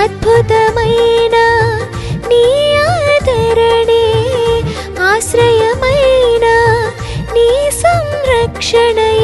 అద్భుతమైన నీ ఆదరణే ఆశ్రయమైన నీ సంరక్షణయే.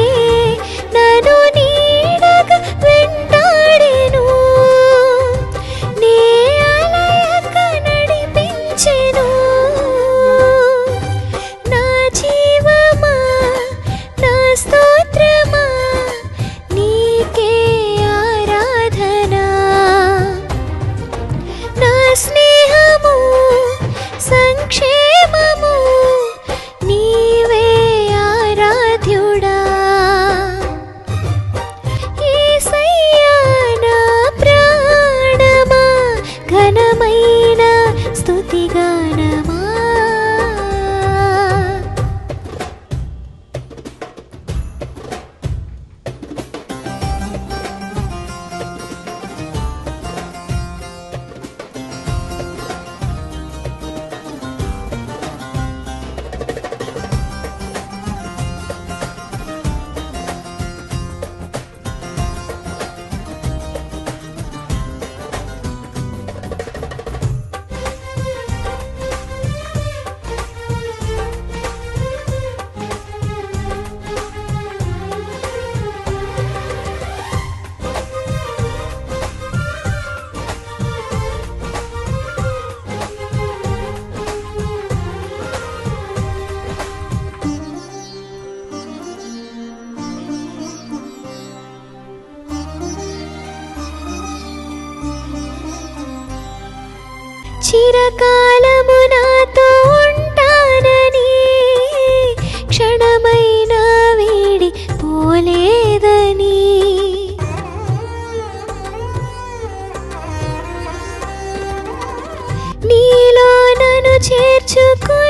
చేర్చుకు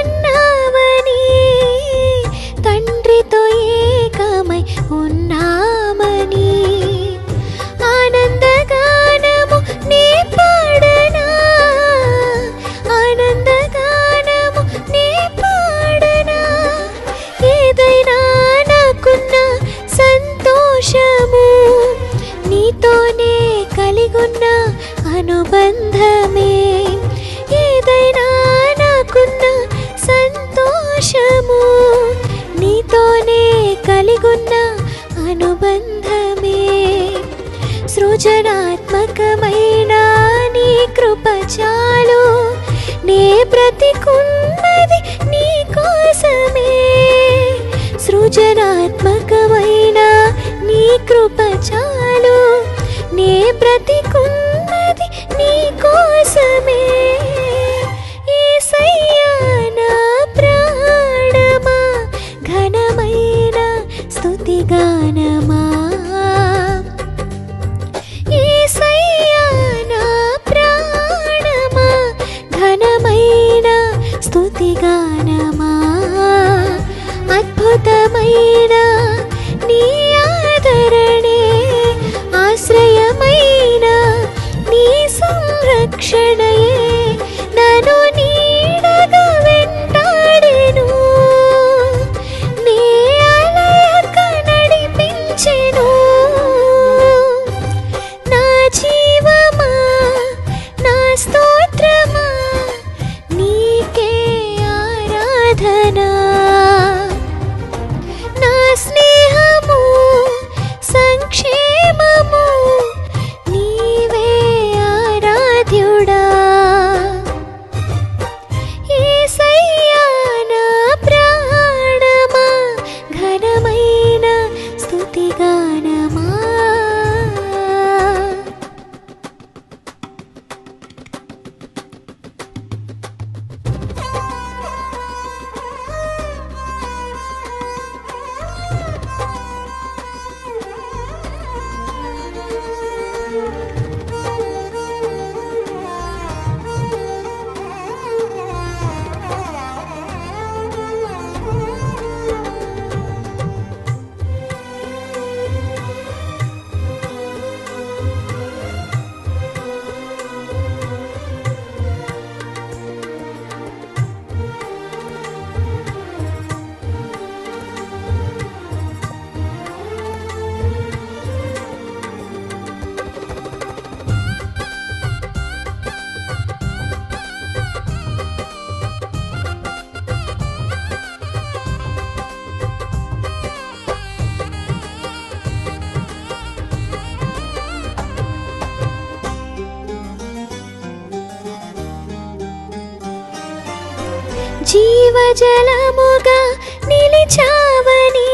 జలముగా నిలిచావని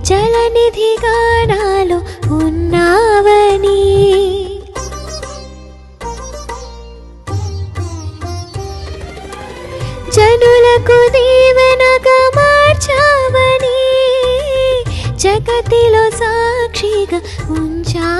జలనిధి నాలో ఉన్నావని. జనులకు దీవెనగా మార్చావని జగతిలో సాక్షిగా ఉంచా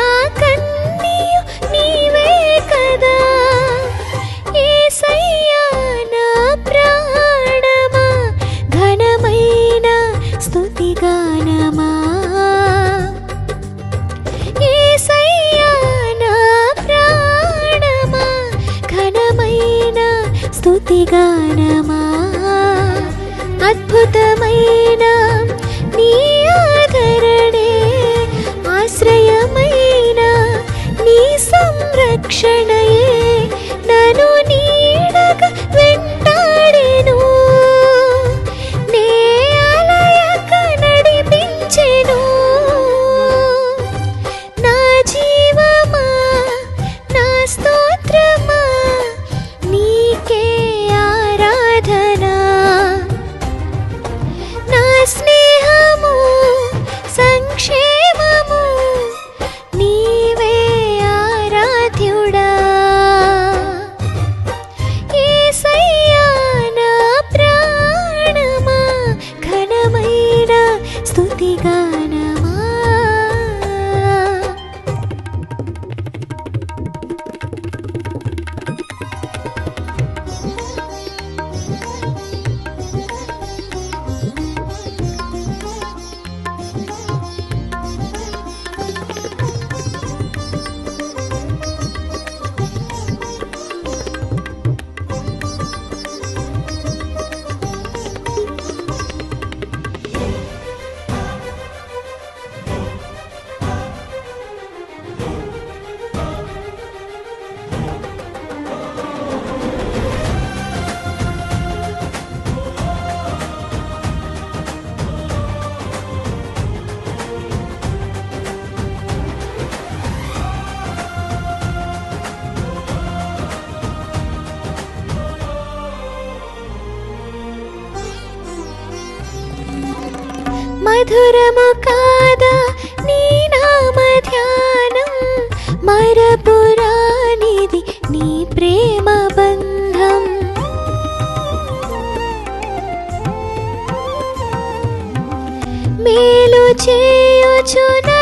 ಕ್ಷಣ మధురము కాదా? నీ నామ ధ్యానం మరపురానిది నీ ప్రేమ బంధం. మేలు చేయుచునా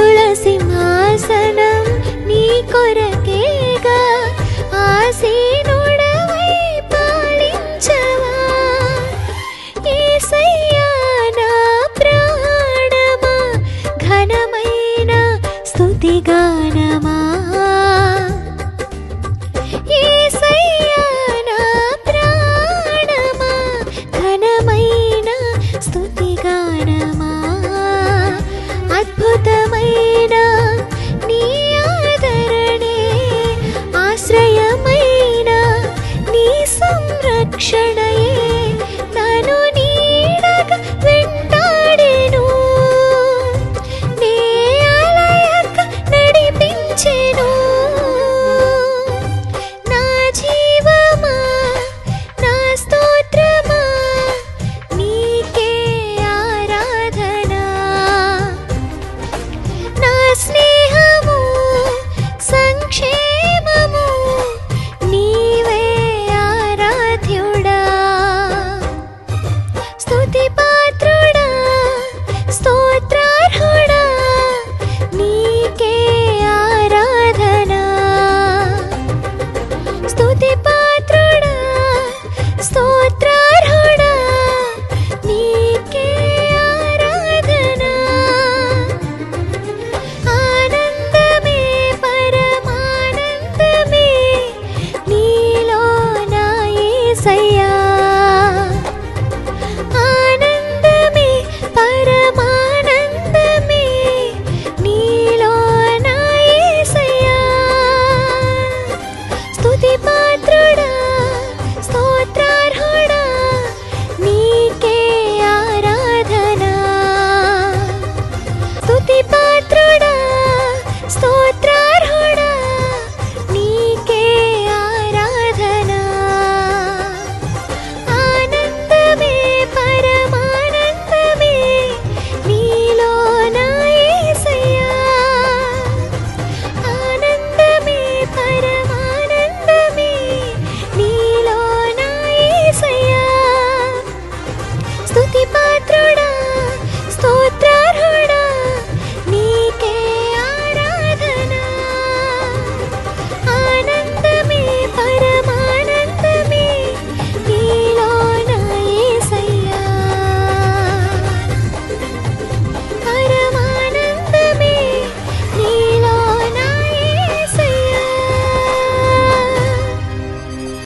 తులసిమాసనం నీ కొరకేగా ఆసీనుడవై ప్రాణమా ఘనమైన స్థుతి